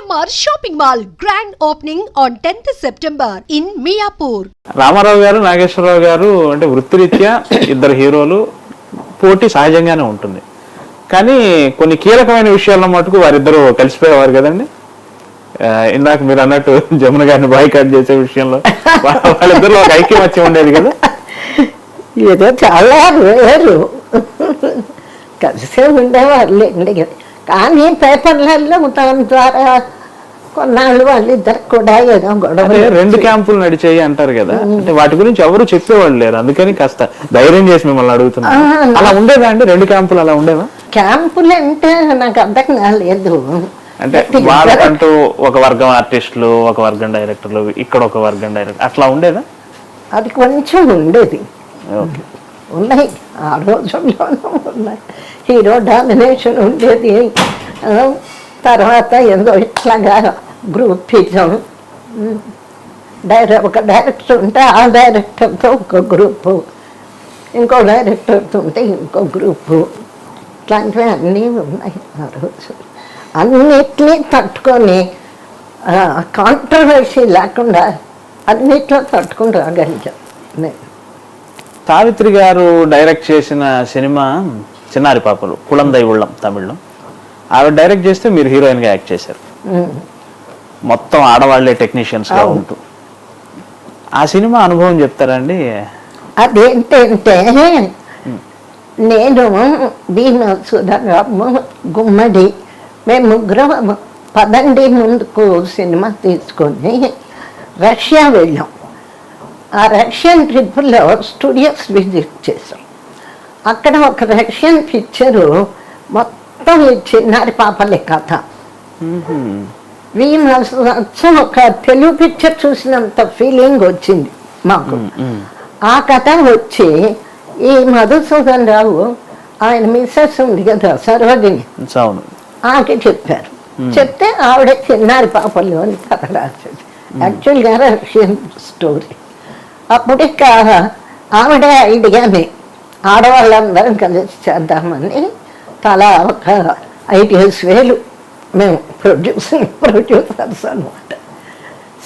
CMR shopping mall grand opening on 10th September in Miyapur Ramarao గారు నాగేశ్వరరావు గారు అంటే వృత్తిరీత్యా ఇద్దరు హీరోలు పోటీ సహజంగానే ఉంటుంది. కానీ కొన్ని కీలకమైన విషయాల్లో మటుకు వారిద్దరూ కలిసిపోయేవారు కదండి. ఇందాక మీరు అన్నట్టు జమున గారిని బాయ్కాట్ చేసే విషయంలో వా- వాళ్ళిద్దరిలో ఒక ఐక్యమత్యం ఉండేది కదా. ఏదో చాలా వేరు కలిసే ఉండేవాళ్ళండి కానీ పేపర్లలో దాని ద్వారా కొన్నాళ్ళు వాళ్ళిద్దరు కూడా ఏదో గొడవ రెండు క్యాంపులు నడిచాయి అంటారు కదా. అంటే వాటి గురించి ఎవరు చెప్పేవాళ్ళు లేరు. అందుకని కాస్త ధైర్యం చేసి మిమ్మల్ని అడుగుతున్నా అలా ఉండేదా అండి? రెండు క్యాంపులు అలా ఉండేవా? క్యాంపులు అంటే నాకు అర్థం కాలేదు. అంటే వాళ్ళకంటూ ఒక వర్గం ఆర్టిస్టులు ఒక వర్గం డైరెక్టర్లు ఇక్కడ ఒక వర్గం డైరెక్టర్. అట్లా ఉండేదా? అది కొంచెం ఉండేది. ఓకే. ఉన్నాయి. ఆ రోజుల్లోనూ ఉన్నాయి. హీరో డామినేషన్ ఉండేది. తర్వాత ఏదో ఇట్లాగా గ్రూప్ గ్రూపిజం డైరెక్ట్ ఒక డైరెక్టర్ ఉంటే ఆ డైరెక్టర్తో ఒక గ్రూపు. ఇంకో డైరెక్టర్తో ఉంటే ఇంకో గ్రూపు. ఇట్లాంటివి అన్నీ ఉన్నాయి ఆ రోజు. అన్నిటినీ తట్టుకొని కాంట్రవర్సీ లేకుండా అన్నిట్లో తట్టుకుని రాగలిగాం నేను. సావిత్రి గారు డైరెక్ట్ చేసిన సినిమా చిన్నారి పాపలు కుళందై ఉళ్ళం తమిళ్ళో. ఆవిడ డైరెక్ట్ చేస్తే మీరు హీరోయిన్గా యాక్ట్ చేశారు. మొత్తం ఆడవాళ్ళే టెక్నీషియన్స్గా ఉంటూ. ఆ సినిమా అనుభవం చెప్తారండి? అదేంటంటే నేను భీమ సుధరాము గుమ్మడి. మేము ముగ్గురం పదండి ముందుకు సినిమా తీసుకొని రష్యా వెళ్ళాం. ఆ రష్యన్ ట్రిప్లో స్టూడియోస్ విజిట్ చేసాం అక్కడ ఒక రష్యన్ పిక్చరు మొత్తం ఈ చిన్నారి పాపలే కథ. అచ్చం ఒక తెలుగు పిక్చర్ చూసినంత ఫీలింగ్ వచ్చింది మాకు. ఆ కథ వచ్చి ఈ మధుసూదన్ రావు ఆయన మిస్సెస్ ఉంది కదా సరోజిని. ఆకి చెప్పారు. చెప్తే ఆవిడ చిన్నారి పాపలు అని కథ రాసింది యాక్చువల్గా రష్యన్ స్టోరీ అప్పుడు ఇక ఆవిడ ఐడియాని. ఆడవాళ్ళందరం కలిసి చేద్దామని తలా ఒక ఐడియాస్ వేలు మేము ప్రొడ్యూసర్ ప్రొడ్యూసర్స్ అనమాట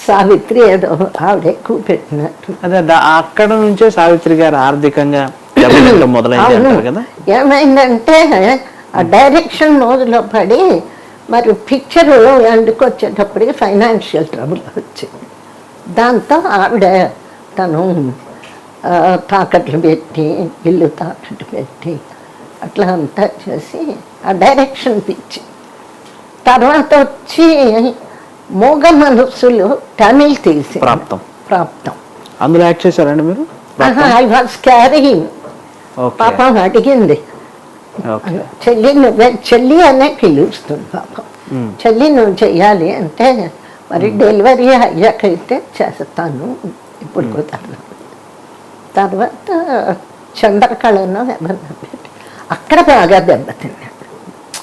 సావిత్రి ఏదో ఆవిడ ఎక్కువ పెట్టినట్టు అదే అక్కడ నుంచే సావిత్రి గారు ఆర్థికంగా ఏమైందంటే ఆ డైరెక్షన్ మోజులో పడి మరి పిక్చర్ ఎండుకు వచ్చేటప్పటికి ఫైనాన్షియల్ ట్రబుల్ వచ్చింది. దాంతో ఆవిడ తను తాకట్లు పెట్టి ఇల్లు తాకట్టు పెట్టి అట్లా అంతా చేసి ఆ డైరెక్షన్ పిచ్చి తర్వాత వచ్చి మూగ మనస్సులు తమిళ్ తీసి ప్రాప్తం. ప్రాప్తం. అందులో యాక్ట్ చేశారండి మీరు? ఐ వాజ్ క్యారింగ్ ఓకే పాపం అడిగింది. చెల్లి నువ్వే చెల్లి అనే పిలుస్తుంది పాపం. మ్మ్. చెల్లి నువ్వు చెయ్యాలి అంటే మరి డెలివరీ అయ్యాకైతే చేస్తాను. ఇప్పుడు కుదరదు. తర్వాత చంద్రకళను ఎవరన్నా అక్కడ బాగా దెబ్బతిన్నాడు